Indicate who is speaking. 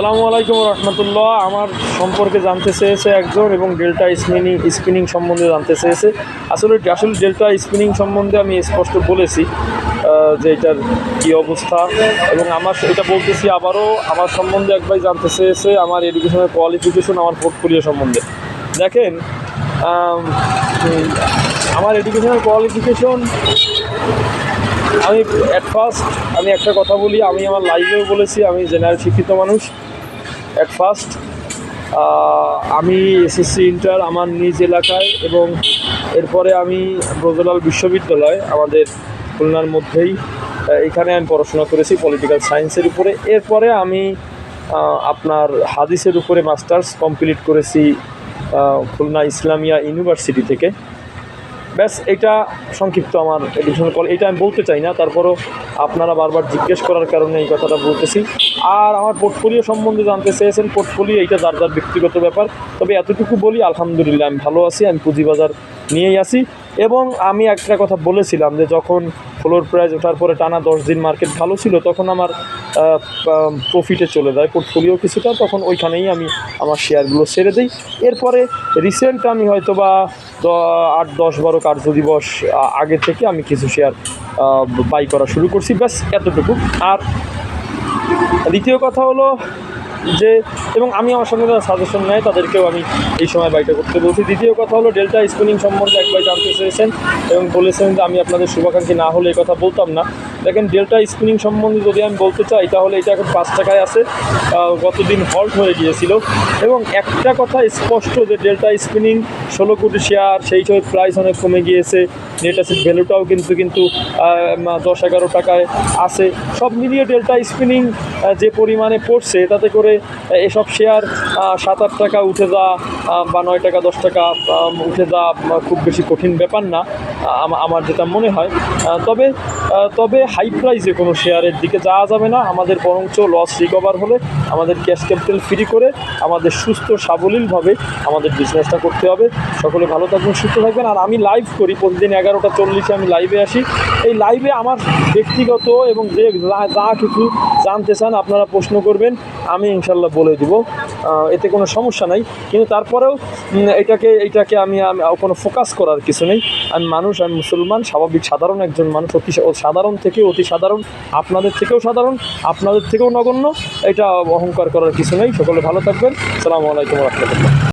Speaker 1: সালামু আলাইকুম রহমতুল্লাহ। আমার সম্পর্কে জানতে চেয়েছে একজন এবং ডেল্টা স্পিনিং স্পিনিং সম্বন্ধে জানতে চেয়েছে। আসলে আসলে ডেল্টা স্পিনিং সম্বন্ধে আমি স্পষ্ট বলেছি যে এটার কী অবস্থা। এবং আমার এটা বলতেছি আবারও, আমার সম্বন্ধে একবার জানতে চেয়েছে, আমার এডুকেশনের কোয়ালিফিকেশন আমার পোর্টফোলিও সম্বন্ধে। দেখেন আমার এডুকেশনাল কোয়ালিফিকেশন আমি অ্যাট ফার্স্ট আমি একটা কথা বলি, আমি আমার লাইভেও বলেছি, আমি জেনারেল শিক্ষিত মানুষ। অ্যাট ফার্স্ট আমি এসএসসি ইন্টার আমার নিজ এলাকায় এবং এরপরে আমি ব্রজলাল বিশ্ববিদ্যালয় আমাদের খুলনার মধ্যেই এখানে আমি পড়াশোনা করেছি পলিটিক্যাল সায়েন্সের উপরে। এরপরে আমি আপনার হাদিসের উপরে মাস্টার্স কমপ্লিট করেছি খুলনা ইসলামিয়া ইউনিভার্সিটি থেকে। ব্যাস, এটা সংক্ষিপ্ত আমার এডুকেশন কল এটা আমি বলতে চাই না, তারপরও আপনারা বারবার জিজ্ঞেস করার কারণে এই কথাটা বলতেছি। আর আমার পোর্টফোলিও সম্বন্ধে জানতে চেয়েছেন পোর্টফোলিও এইটা যার যার ব্যক্তিগত ব্যাপার। তবে এতটুকু বলি, আলহামদুলিল্লাহ, আমি ভালো আছি, আমি পুঁজিবাজার নিয়েই আসি এবং আমি একটা কথা বলেছিলাম যে যখন ফ্লোর প্রাইস ওঠার পরে টানা দশ দিন মার্কেট ভালো ছিল, তখন আমার প্রফিটে চলে যায় পোর্টফোলিও কিছুটা। তখন ওইখানেই আমি আমার শেয়ারগুলো ছেড়ে দিই। এরপরে রিসেন্ট আমি হয়তো বা দ- আট, দশ, বারো কার্য দিবস আগে থেকে আমি কিছু শেয়ার বাই করা শুরু করছি, ব্যাস, এতটুকু। আর দ্বিতীয় কথা হলো যে, এবং আমি আমার সঙ্গে যারা সাজেশন নেয়, তাদেরকেও আমি এই সময় বাইটা করতে বলছি। দ্বিতীয় কথা হলো ডেল্টা স্পিনিং সম্বন্ধে একবার জানতে চেয়েছেন এবং বলেছেন যে, আমি আপনাদের শুভাকাঙ্ক্ষী, না হলে কথা বলতাম না। দেখেন ডেল্টা স্পিনিং সম্বন্ধে যদি আমি বলতে চাই, তাহলে এটা এখন পাঁচ টাকায় আছে। গতদিন হল্ট হয়ে গিয়েছিল। এবং একটা কথা স্পষ্ট যে ডেল্টা স্পিনিং ষোলো কোটি শেয়ার সেই সময় প্রাইস অনেক কমে গিয়েছে। নেট অ্যাসেট ভ্যালুটাও কিন্তু কিন্তু দশ এগারো টাকায় আছে। সব মিলিয়ে ডেল্টা স্পিনিং যে পরিমাণে পড়ছে, তাতে করে এসব শেয়ার সাত, আট টাকা উঠে যাওয়া বা নয় টাকা, দশ টাকা উঠে যাওয়া খুব বেশি কঠিন ব্যাপার না। আমার যেটা মনে হয় তবে তবে হাই প্রাইসে কোনো শেয়ারের দিকে যাওয়া যাবে না। আমাদের বরঞ্চ লস রিকভার হলে আমাদের ক্যাশ ক্যাপিটাল ফ্রি করে আমাদের সুস্থ, সাবলীলভাবে আমাদের বিজনেসটা করতে হবে। সকলে ভালো থাকবেন, সুস্থ থাকবেন। আর আমি লাইভ করি, প্রতিদিন এগারোটা চল্লিশে আমি লাইভে আসি। এই লাইভে আমার ব্যক্তিগত এবং যে যা- কিছু জানতে চান আপনারা প্রশ্ন করবেন, আমি ইনশাল্লাহ বলে দিব। এতে কোনো সমস্যা নাই। কিন্তু তারপরেও এটাকে এটাকে আমি কোনো ফোকাস করার কিছু নেই। আমি মানুষ আমি মুসলমান স্বাভাবিক সাধারণ একজন মানুষ অতি সাধারণ থেকে অতি সাধারণ। আপনাদের থেকেও সাধারণ, আপনাদের থেকেও নগণ্য। এটা অহংকার করার কিছু নেই। সকলে ভালো থাকবেন। সালামু আলাইকুম রহমতুল্লাহ।